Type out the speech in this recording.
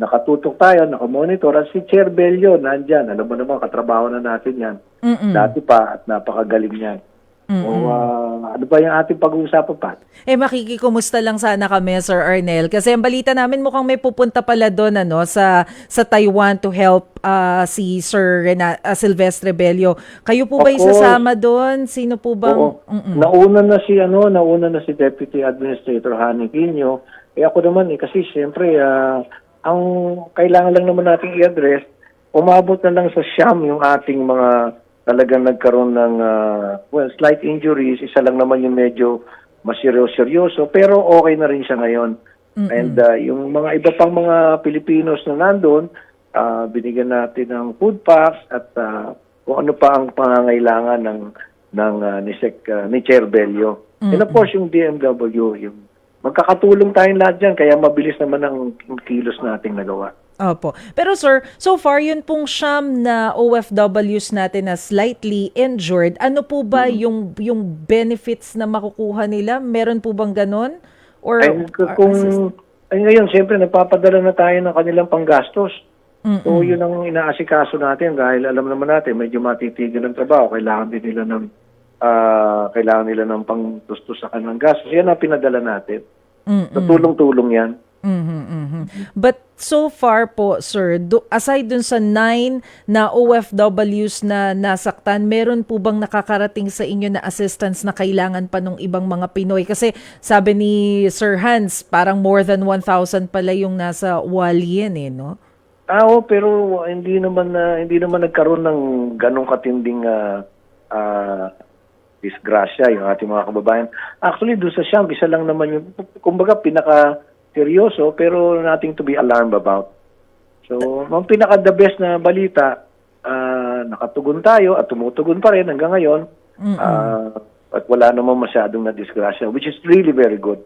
nakatutok tayo, nakamonitor. At si Chair Bello, nandyan. Alam mo naman, katrabaho na natin yan. Mm-mm. Dati pa at napakagaling niyan. So, ah, ano ba yung ating pag-uusapan pa? Eh makikikumusta lang sana kami Sir Arnel kasi ang balita namin mukhang may pupunta pala doon ano sa sa Taiwan to help ah, si Sir Rena, ah, Silvestre Bello. Kayo po ba isasama doon? Sino po bang Oo. Mm-mm. Nauna na si ano, nauna na si Deputy Administrator Hani Quino. Eh ako naman eh kasi siyempre ah, ang kailangan lang naman nating i-address, umabot na lang sa siyam yung ating mga talagang nagkaroon ng ah, well, slight injuries, isa lang naman yung medyo maseryoso pero okay na rin siya ngayon. And ah, yung mga iba pang mga Pilipinos na nandun, ah, binigyan natin ng food packs at ah, kung ano pa ang pangangailangan ng ng ah, ni Sec ah, ni Chair Bello. And of course yung DMW, yung magkakatulong tayong lahat diyan kaya mabilis naman ang kilos nating nagawa. Opo. Pero sir, so far yun pong siyam na OFWs natin na slightly injured, ano po ba Mm-hmm. yung yung benefits na makukuha nila? Meron po bang ganon? Or, Ay, or kung assist- ay ngayon siyempre nagpapadala na tayo ng kanilang panggastos. Mm-mm. So yun ang inaasikaso natin dahil alam naman natin medyo matitigil ang trabaho, kailangan din nila ng ah, kailangan nila ng pangtustos sa kanilang gastos. Yan ang pinadala natin. Mm-mm. So tulong-tulong yan. Mhm, mhm. But so far po, sir, do, aside dun sa nine na OFWs na nasaktan, meron po bang nakakarating sa inyo na assistance na kailangan pa ng ibang mga Pinoy? Kasi sabi ni Sir Hans, parang more than 1,000 pala yung nasa Walien eh, no? Ah, oo, pero hindi naman na hindi naman nagkaroon ng ganong katinding ah, ah, disgrasya yung ating mga kababayan. Actually, doon sa Siam, isa lang naman yung, kumbaga, pinaka-seryoso, pero nothing to be alarmed about. So, ang pinaka-the best na balita, ah, nakatugon tayo at tumutugon pa rin hanggang ngayon. Ah, at wala namang masyadong na disgrasya, which is really very good.